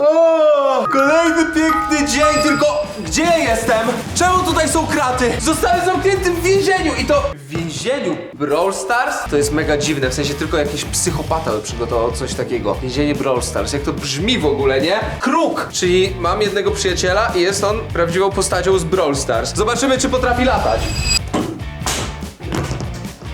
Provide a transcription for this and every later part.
O, kolejny piękny dzień, tylko gdzie jestem? Czemu tutaj są kraty? Zostałem zamknięty w więzieniu i to w więzieniu Brawl Stars? To jest mega dziwne, w sensie tylko jakiś psychopata by przygotował coś takiego. Więzienie Brawl Stars, jak to brzmi w ogóle, nie? Kruk! Czyli mam jednego przyjaciela i jest on prawdziwą postacią z Brawl Stars. Zobaczymy, czy potrafi latać.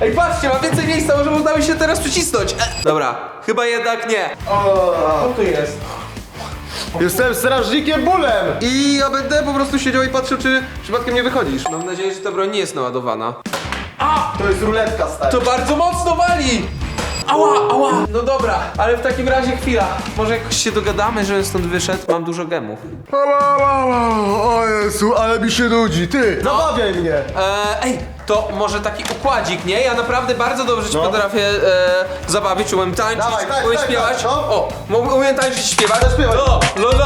Ej, patrzcie, mam więcej miejsca, może uda mi się teraz przycisnąć. E, dobra, chyba jednak nie. Co tu jest? Jestem strażnikiem bólem! I ja będę po prostu siedział i patrzył, czy przypadkiem nie wychodzisz. Mam nadzieję, że ta broń nie jest naładowana. To jest ruletka, stary. To bardzo mocno wali! Ała, ała! No dobra, ale w takim razie chwila. Może jakoś się dogadamy, żebym stąd wyszedł. Mam dużo gemów. O Jezu, ale mi się nudzi, ty! Zabawiaj mnie! Eee, ej, to może taki układzik, nie? Ja naprawdę bardzo dobrze ci No. potrafię e, zabawić, umiem tańczyć, Dawaj, tak, umiem tak, śpiewać. tak, no. O, mo- umiem tańczyć i śpiewać. śpiewaj. Lo, lo, lo,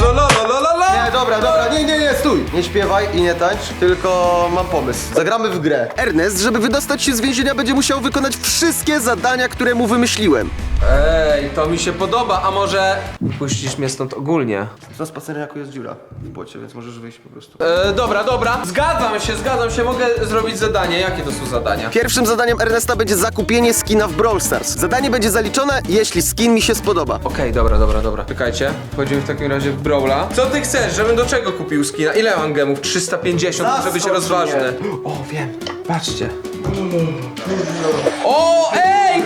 lo, lo, lo, lo, lo. Nie, dobra, dobra, nie, nie, nie, stój! Nie śpiewaj i nie tańcz, tylko mam pomysł. Zagramy w grę. Ernest, żeby wydostać się z więzienia, będzie musiał wykonać wszystkie zadania, które mu wymyśliłem. Ej, to mi się podoba, a może puścisz mnie stąd ogólnie? Za spacerem jako jest dziura w płocie, więc możesz wyjść po prostu. E, dobra, dobra. Zgadzam się, zgadzam się. Mogę zrobić zadanie. Jakie to są zadania? Pierwszym zadaniem Ernesta będzie zakupienie skina w Brawl Stars. Zadanie będzie zaliczone, jeśli skin mi się spodoba. Okej, dobra, dobra, dobra. Czekajcie. Wchodzimy w takim razie w Brawla. Co ty chcesz? Żebym do czego kupił skina? Ile mam gemów? 350, może być Zaskocz rozważny. O, wiem. Patrzcie. O, ej!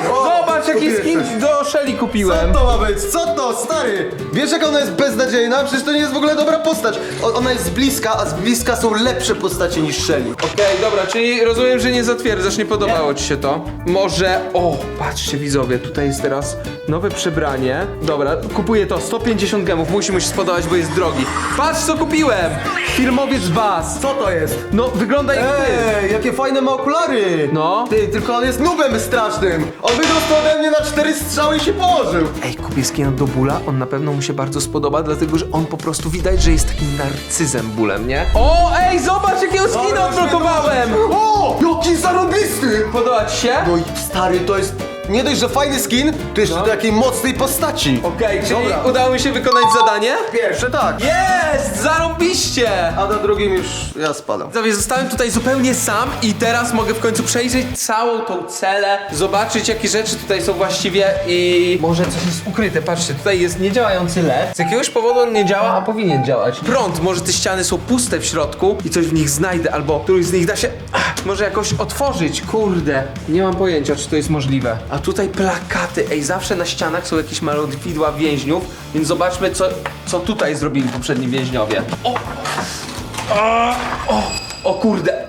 Shelly Co kupiłem. to ma być? Co to, stary? Wiesz jak ona jest beznadziejna? Przecież to nie jest w ogóle dobra postać. O, ona jest z bliska, a z bliska są lepsze postacie niż Shelly. Okej, dobra, czyli rozumiem, że nie zatwierdzasz, nie podobało ci się to. Może, o, patrzcie widzowie, tutaj jest teraz nowe przebranie. Dobra, kupuję to, 150 gemów, musi mu się spodobać, bo jest drogi. Patrz co kupiłem! Filmowiec Baz. Co to jest? No, wygląda jak ty. Ej, jakie fajne ma okulary! No. Ty, tylko on jest nubem strasznym! On wydostał ode mnie na cztery strzały i się położył! Ej, kupię skin do Bula, on na pewno mu się bardzo spodoba, dlatego że on po prostu widać, że jest takim narcyzem Bulem, nie? O, ej, zobacz jakiego skina odblokowałem! O! Jaki zarobisty! Podoba ci się? No i stary, to jest nie dość, że fajny skin, to jeszcze do takiej mocnej postaci. Okej, czyli Dobra. udało mi się wykonać zadanie? Pierwsze tak, Jest! Zarąbiście! a na drugim już ja spadam. Widzowie, zostałem tutaj zupełnie sam i teraz mogę w końcu przejrzeć całą tą celę, zobaczyć jakie rzeczy tutaj są właściwie i może coś jest ukryte. Patrzcie, tutaj jest niedziałający LED. Z jakiegoś powodu on nie działa, a powinien działać. Prąd, może te ściany są puste w środku i coś w nich znajdę, albo któryś z nich da się ach, może jakoś otworzyć. Kurde, nie mam pojęcia, czy to jest możliwe. A tutaj plakaty, ej, zawsze na ścianach są jakieś malowidła więźniów, więc zobaczmy, co, co tutaj zrobili poprzedni więźniowie. O! O kurde!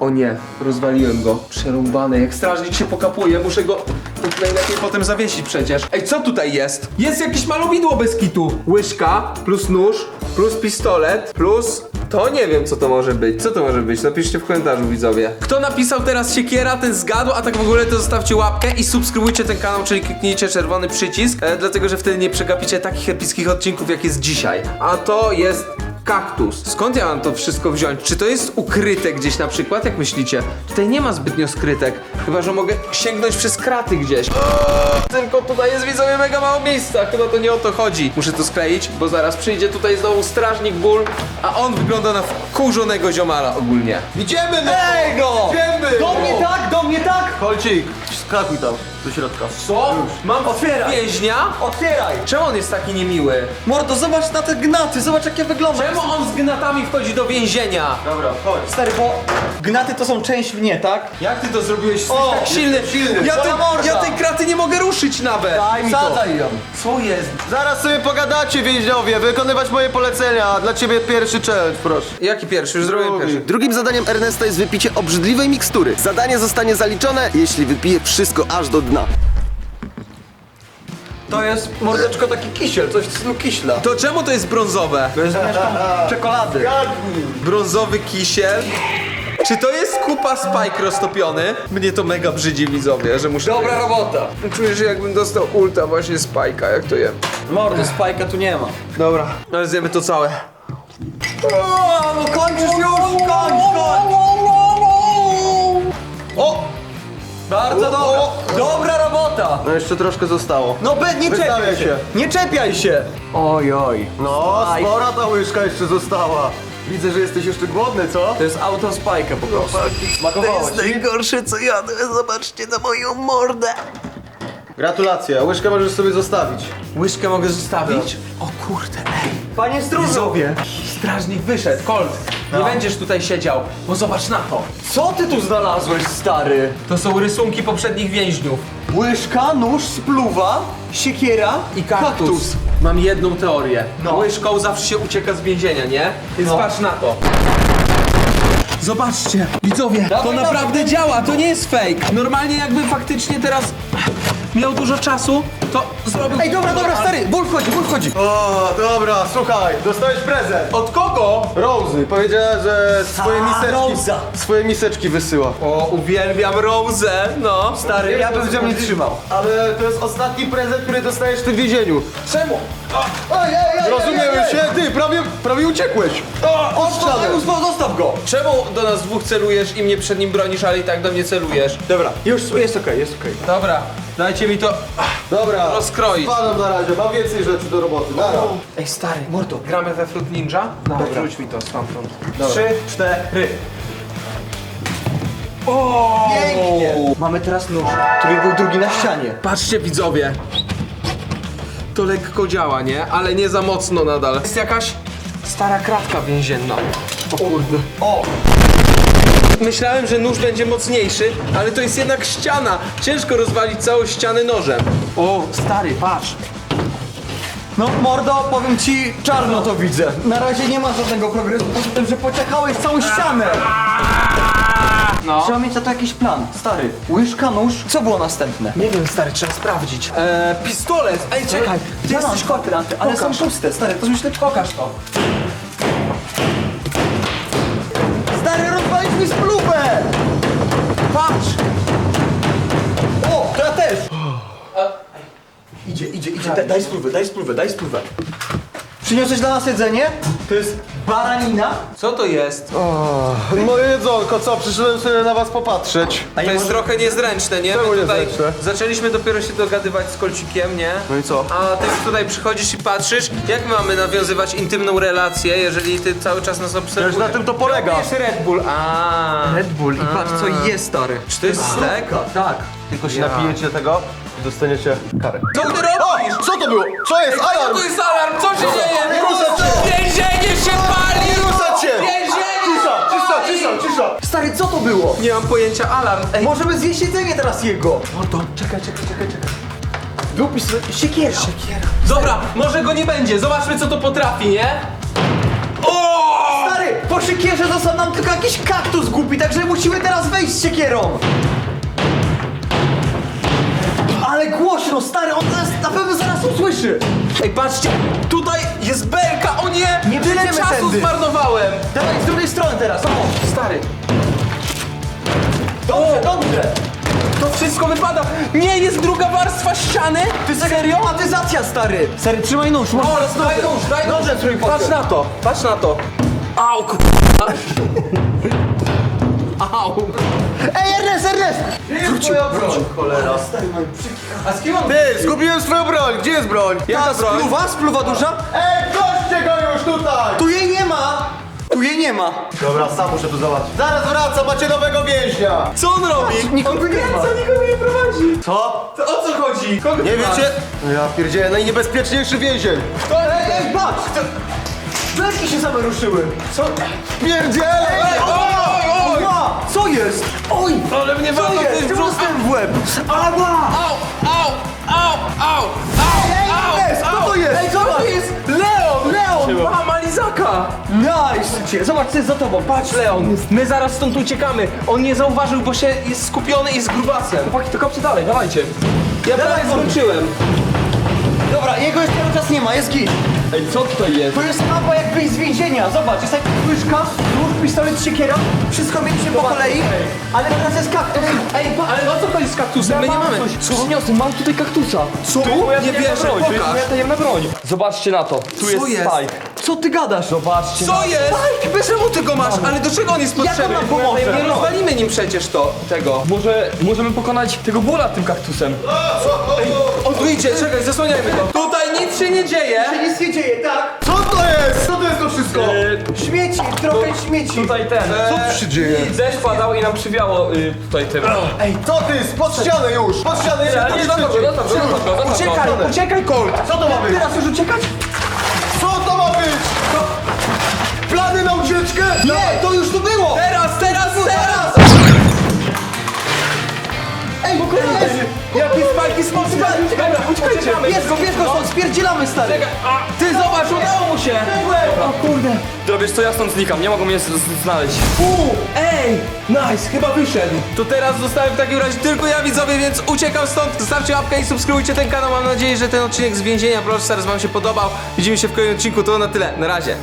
O nie, rozwaliłem go. Przerąbany, jak strażnik się pokapuje, muszę go najlepiej potem zawiesić przecież. Ej, co tutaj jest? Jest jakieś malowidło bez kitu. Łyżka, plus nóż, plus pistolet, plus... To nie wiem, co to może być. Co to może być? Napiszcie w komentarzu, widzowie. Kto napisał teraz siekiera, ten zgadł, a tak w ogóle to zostawcie łapkę i subskrybujcie ten kanał, czyli kliknijcie czerwony przycisk, e, dlatego że wtedy nie przegapicie takich epickich odcinków, jak jest dzisiaj. A to jest kaktus. Skąd ja mam to wszystko wziąć? Czy to jest ukryte gdzieś na przykład? Jak myślicie? Tutaj nie ma zbytnio skrytek. Chyba, że mogę sięgnąć przez kraty gdzieś. O, tylko tutaj jest widzowie mega mało miejsca. Chyba to nie o to chodzi. Muszę to skleić, bo zaraz przyjdzie tutaj znowu strażnik ból, a on wygląda na wkurzonego ziomala ogólnie. Idziemy no! Ej go! Idziemy! Do mnie tak, do mnie tak! Kolcik, skakuj tam, do środka. Co? Mam Otwieraj. więźnia? Otwieraj! Czemu on jest taki niemiły? Mordo, zobacz na te gnaty, zobacz jak ja wyglądam. Czemu on z gnatami wchodzi do więzienia? Dobra, chodź. Stary, bo gnaty to są część mnie, tak? Jak ty to zrobiłeś? Jesteś O, tak silny. silny. Ja, morda. ja tej kraty nie mogę ruszyć nawet. Daj mi to. Zadaj ją. Co jest? Zaraz sobie pogadacie, więźniowie, wykonywać moje polecenia. Dla ciebie pierwszy challenge, proszę. Jaki pierwszy? Już zrobiłem pierwszy. Drugim zadaniem Ernesta jest wypicie obrzydliwej mikstury. Zadanie zostanie zaliczone, jeśli wypije wszystko aż do dna. To jest, mordeczko, taki kisiel, coś w stylu kiśla. To czemu to jest brązowe? To jest czekolady. Brązowy kisiel. Czy to jest kupa Spike roztopiony? Mnie to mega brzydzi widzowie, że muszę... Dobra robota. Czuję się jakbym dostał ulta właśnie Spike'a, jak to jem. Mordo, spajka tu nie ma. Dobra, ale zjemy to całe. O, no kończysz już, kończ, kończ. O! Bardzo dobra. Dobra robota. No jeszcze troszkę zostało. No be, nie Wystawiaj czepiaj się. się. Nie czepiaj się! Oj, oj. No, spora ta łyżka jeszcze została. Widzę, że jesteś jeszcze głodny, co? To jest auto spajka po prostu. Smakowało ci? najgorsze co jadłem, zobaczcie na moją mordę. Gratulacje, łyżkę możesz sobie zostawić. Łyżkę mogę zostawić? O kurde, ej. Panie stróżu! Widzowie, strażnik wyszedł, Colt. Nie No. będziesz tutaj siedział, bo zobacz na to. Co ty tu znalazłeś, stary? To są rysunki poprzednich więźniów. Łyżka, nóż, spluwa, siekiera I kaktus. Mam jedną teorię. No. Łyżką zawsze się ucieka z więzienia, nie? Więc No. patrz na to. Zobaczcie, widzowie, to Dawaj, naprawdę działa, to nie jest fake. Normalnie jakby faktycznie teraz miał dużo czasu, to zrobił... Ej, dobra, dobra, stary, ból wchodzi, ból wchodzi. O, dobra, słuchaj, dostałeś prezent. Od kogo? Rozy powiedziała, że swoje miseczki, Roza. swoje miseczki wysyła. O, uwielbiam Rosę, no. Stary, ja bym nią nie trzymał. Ale to jest ostatni prezent, który dostajesz w tym więzieniu. Czemu? Rozumiemy się? Ty, prawie, prawie uciekłeś. Od ściany. Zostaw go! Czemu do nas dwóch celujesz i mnie przed nim bronisz, ale i tak do mnie celujesz? Dobra, już jest okej, jest okej. Dobra, dajcie mi to Dobra, rozkroić. spadam na razie, mam więcej rzeczy do roboty. Nara. Ej, stary, mordo, gramy we Fruit Ninja? Dobra. Rzuć mi to stamtąd. Trzy, cztery. O! Pięknie! Mamy teraz nóż, który był drugi na ścianie. Patrzcie widzowie. To lekko działa, nie? Ale nie za mocno nadal. Jest jakaś stara kratka więzienna. O kurde. O! Myślałem, że nóż będzie mocniejszy, ale to jest jednak ściana. Ciężko rozwalić całą ścianę nożem. O, stary, patrz. No mordo, powiem ci, czarno to widzę. Na razie nie ma żadnego progresu, poza tym, że pociekałeś całą ścianę. No. Trzeba mieć na to jakiś plan. Stary, łyżka, nóż, co było następne? Nie wiem, stary, trzeba sprawdzić. Eee, pistolet! Ej, czekaj, ty jesteś kwadranty, ale są puste, stary, to myślę, Pokaż to. Daj, daj spluwę, daj spluwę, daj spluwę. Przyniosłeś dla nas jedzenie? To jest baranina. Co to jest? Moje jedzonko, co? Przyszedłem sobie na was popatrzeć. A To jest trochę niezręczne, nie? Czemu niezręczne? zaczęliśmy dopiero się dogadywać z Kolcikiem, nie? No i co? A ty już tutaj przychodzisz i patrzysz, jak my mamy nawiązywać intymną relację, jeżeli ty cały czas nas obserwujesz? Na tym to polega. To jest Red Bull, a. Red Bull i patrz co jest, stary. Czy to jest stek? Tak. Tylko się napijecie tego i dostaniecie karę. Co ty robisz? Co to było? Co jest? Co Alarm! to jest alarm? Co się dzieje? Nie ruszać się! Więzienie się pali! Nie ruszać się! Więzienie! Cisza, cisza, cisza, cisza! Stary, co to było? Nie mam pojęcia, alarm. Ej, Możemy zjeść jedzenie teraz jego. mordo, czekaj, czekaj, czekaj, czekaj. Był pistolet, siekiera. Dobra, może go nie będzie, zobaczmy co to potrafi, nie? O! Stary, po siekierze został nam tylko jakiś kaktus głupi, także musimy teraz wejść z siekierą. Ale głośno, stary, on nas na pewno zaraz usłyszy. Ej, patrzcie, tutaj jest belka, o nie! Nie Tyle przejdziemy czasu tędy. zmarnowałem! Dawaj z drugiej strony teraz, o. Stary, Dobrze, dobrze. to wszystko wypada! Nie, jest druga warstwa ściany! Ty serio? Automatyzacja, stary. Stary, trzymaj nóż. O, daj nóż, daj nóż! Nożem trójkątem. Patrz na to, patrz na to! Au, ku... Au! Ej, Ernest, Ernest! Wróć, wróć, cholera. A z kim on... Ty, zgubiłem swoją broń! Gdzie jest broń? Jaka Ta broń? spluwa, spluwa duża? Ej, goście go już tutaj! Tu jej nie ma. Tu jej nie ma. Dobra, sam muszę tu zobaczyć. Zaraz wracam, macie nowego więźnia! Co on robi? Nikogo nie ma. nikogo nie prowadzi! Co? To o co chodzi? Kogo Nie wiecie? No ja pierdzielę, najniebezpieczniejszy więzień! Ej, ej, patrz! Belki się same ruszyły. Co? Pierdzielę! Ej, co jest? Oj! Ale mnie Co walnął jest? ktoś w Czemu brzuch! dostałem w łeb? Ała! Au, au, au, au, au, Ej, au, Ernest, kto au. to jest? Ej, co to jest? Leon! Leon! Mama Lizaka! Nice! Cię. Zobacz, co jest za tobą. Patrz, Leon, my zaraz stąd uciekamy. On nie zauważył, bo się jest skupiony i z grubasem. Chłopaki, to kopcie dalej, dawajcie. Ja prawie skończyłem. Dobra, jego już cały czas nie ma, jest git. Ej, co tutaj jest? To jest mapa jak wyjść z więzienia. Zobacz, jest jak łyżka, nóż, pistolet, siekiera. Wszystko mieliśmy po kolei, ale teraz jest kaktus. Ej, pa, ale o co chodzi z kaktusem? My nie mamy. coś. Przyniosłem, mam tutaj kaktusa. Co? Nie wierzę, To jest pokaż. moja tajemna broń. Zobaczcie na to. Tu jest Co jest? Spike. Co ty gadasz? Zobaczcie. Co jest? Bez czemu ty go masz? Ale do czego on jest potrzebny? nam pomoże? Nie rozwalimy nim przecież to, tego. Może możemy pokonać tego bóla tym kaktusem. On tu idzie, czekaj, zasłaniajmy go. Nic się nie dzieje. Nic nie dzieje, tak? Co to jest? Co to jest to wszystko? Śmieci, trochę śmieci. Tutaj ten. Co tu się dzieje? Deszcz padał i nam przywiało y, tutaj tym. Ej, co ty? Spod ścianę już! Pod ścianę, Ale nie, nie zostaw go, zostaw go, zostaw go, zostaw go. Uciekaj, uciekaj, Colt. Co to ma być? Teraz już uciekać? Co to ma być? Plany na ucieczkę? Nie, to już tu było! Teraz! Ej, pokonałeś! Jaki spajki smocy? Dobra, uciekajcie. Bierz go, bierz go stąd, spierdzielamy stary! Ty zobacz, udało mu się. O kurde! Dobra, wiesz co, ja stąd znikam, nie mogą mnie z- z- znaleźć. U, ej, nice, chyba wyszedł. To teraz zostałem w takim razie tylko ja widzowie, więc uciekam stąd. Zostawcie łapkę i subskrybujcie ten kanał. Mam nadzieję, że ten odcinek z więzienia Brawl Stars wam się podobał. Widzimy się w kolejnym odcinku, to na tyle. Na razie.